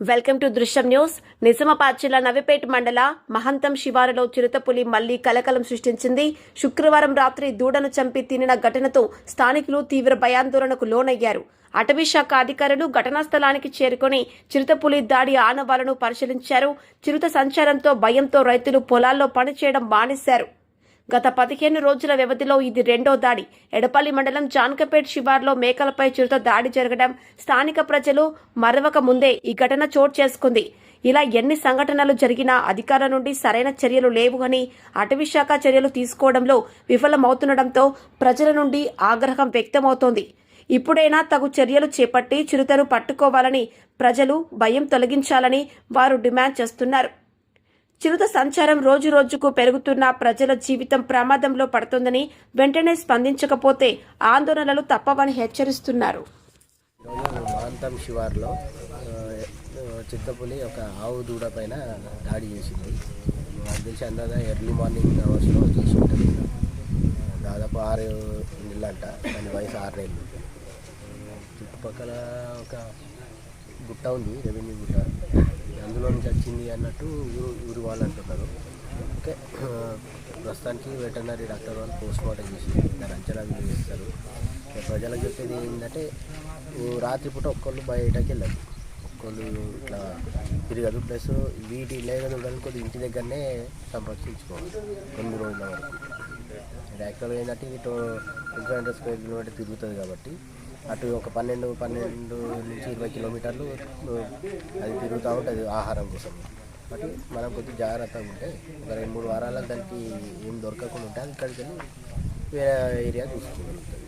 Welcome to Drishyam news. Nizamabad జిల్లా నవిపేట మండల మహంతం శివారులో చిరుతపులి మళ్ళీ కలకలం సృష్టించింది. శుక్రవారం రాత్రి దూడను చంపి తినిన ఘటనతో స్థానికులు తీవ్ర భయాందోళనకు లోనయ్యారు. అటవీ శాఖ అధికారులు ఘటనా స్థలానికి చేరుకుని చిరుతపులి దాడి ఆనవాలను పరిశీలించారు. చిరుత సంచారంతో భయంతో రైతులు పొలాల్లో పనిచేయడం మానేశారు. గత పదిహేను రోజుల వ్యవధిలో ఇది రెండో దాడి. ఎడపల్లి మండలం జాన్కపేట్ శివార్లో మేకలపై చిరుత దాడి జరగడం స్థానిక ప్రజలు మరవక ముందే ఈ ఘటన చోటు చేసుకుంది. ఇలా ఎన్ని సంఘటనలు జరిగినా అధికారుల నుండి సరైన చర్యలు లేవు అని అటవీ శాఖ చర్యలు తీసుకోవడంలో విఫలమవుతుండటంతో ప్రజల నుండి ఆగ్రహం వ్యక్తమవుతోంది. ఇప్పుడైనా తగు చర్యలు చేపట్టి చిరుతను పట్టుకోవాలని ప్రజలు భయం తొలగించాలని వారు డిమాండ్ చేస్తున్నారు. చిరుత సంచారం రోజు రోజుకు పెరుగుతున్న ప్రజల జీవితం ప్రమాదంలో పడుతుందని వెంటనే స్పందించకపోతే ఆందోళనలు తప్పవని హెచ్చరిస్తున్నారు. ఈరోజు శివార్లో చిత్తపులి ఒక ఆవు దూడ పైన దాడి చేసింది. నాకు తెలిసి అందాక ఎర్లీ మార్నింగ్ అవర్స్లో చేసి దాదాపు ఆరు నెలలంట దాని వయసు ఆరు నెలలు. చుట్టుపక్కల ఒక గుట్ట ఉంది రెవెన్యూ గుట్ట. అందులో నుంచి వచ్చింది అన్నట్టు ఊరు ఊరు వాళ్ళు అంటున్నారు. ఓకే. ప్రస్తుతానికి వెటర్నరీ డాక్టర్ వాళ్ళు పోస్ట్ మార్టం చేసి దాని అంచనా వేస్తారు ఇక ప్రజలకు చెప్పేది ఏంటంటే రాత్రిపూట ఒక్కళ్ళు బయటకి వెళ్ళదు ఒక్కళ్ళు ఇట్లా తిరగదు ప్లస్ వీటి లేదని ఉండాలి కొద్దిగా ఇంటి దగ్గరనే సంరక్షించుకోవాలి. కొన్ని రోజుల వరకు. యాక్చువల్గా ఏంటంటే ఇది two twenty hundred square kilometre తిరుగుతుంది కాబట్టి అటు ఒక పన్నెండు పన్నెండు నుంచి ఇరవై కిలోమీటర్లు అది తిరుగుతూ ఉంటుంది ఆహారం కోసం. కాబట్టి మనం కొద్దిగా జాగ్రత్తగా ఉంటే ఒక రెండు మూడు వారాలకు దానికి ఏం దొరకకుండా ఉంటే అది ఇక్కడికి వెళ్ళి వేరే ఏరియా చూసుకోగలుగుతుంది